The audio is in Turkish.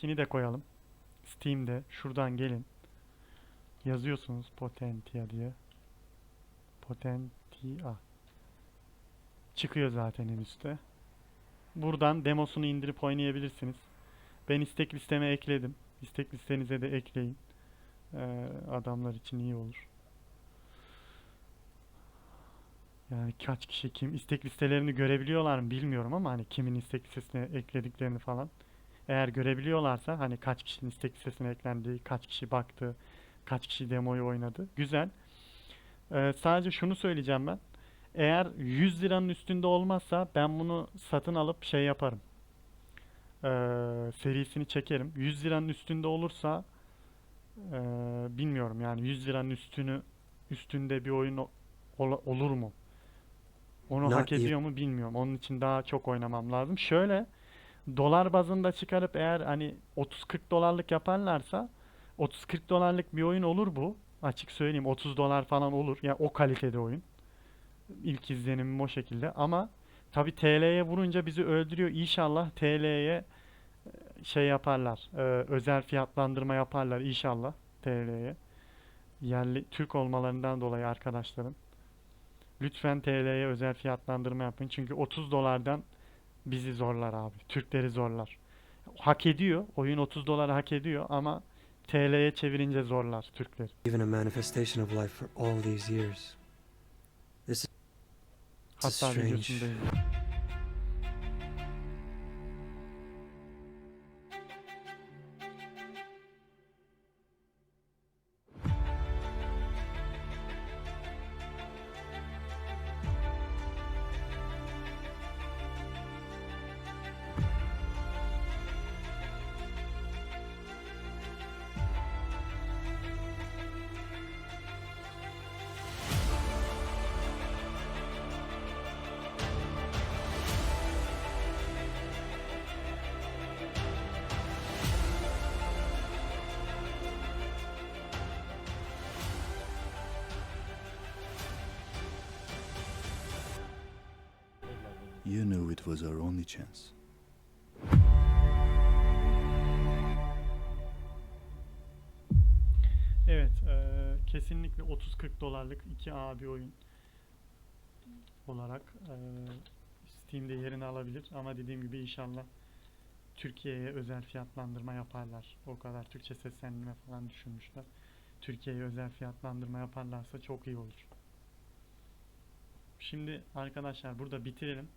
linkini de koyalım. Steam'de şuradan gelin. Yazıyorsunuz Potentia diye. Potentia. Çıkıyor zaten en üstte. Buradan demosunu indirip oynayabilirsiniz. Ben istek listeme ekledim. İstek listenize de ekleyin. Ee, adamlar için iyi olur. Yani kaç kişi kim istek listelerini görebiliyorlar mı bilmiyorum ama hani kimin istek listesine eklediklerini falan. Eğer görebiliyorlarsa hani kaç kişinin istek listesine eklendiği, kaç kişi baktı, kaç kişi demoyu oynadı. Güzel. Ee, sadece şunu söyleyeceğim ben. Eğer 100 liranın üstünde olmazsa ben bunu satın alıp şey yaparım. Ee, serisini çekerim. 100 liranın üstünde olursa ee, bilmiyorum yani 100 liranın üstünü üstünde bir oyun o- ola- olur mu? Onu Not hak even- ediyor mu bilmiyorum. Onun için daha çok oynamam lazım. Şöyle dolar bazında çıkarıp eğer hani 30-40 dolarlık yaparlarsa 30-40 dolarlık bir oyun olur bu. Açık söyleyeyim 30 dolar falan olur. Ya o kalitede oyun. İlk izlenimim o şekilde ama tabi TL'ye vurunca bizi öldürüyor. İnşallah TL'ye şey yaparlar. e, özel fiyatlandırma yaparlar inşallah TL'ye. Yerli Türk olmalarından dolayı arkadaşlarım. Lütfen TL'ye özel fiyatlandırma yapın. Çünkü 30 dolardan bizi zorlar abi. Türkleri zorlar. Hak ediyor. Oyun 30 dolar hak ediyor ama TL'ye çevirince zorlar Türkleri. Even a manifestation of life for all these years. This is Hatta strange. videosundayım. You knew it was our only chance. Evet, eee, kesinlikle 30-40 dolarlık 2A bir oyun olarak eee, Steam'de yerini alabilir ama dediğim gibi inşallah Türkiye'ye özel fiyatlandırma yaparlar. O kadar Türkçe seslendirme falan düşünmüşler. Türkiye'ye özel fiyatlandırma yaparlarsa çok iyi olur. Şimdi arkadaşlar burada bitirelim.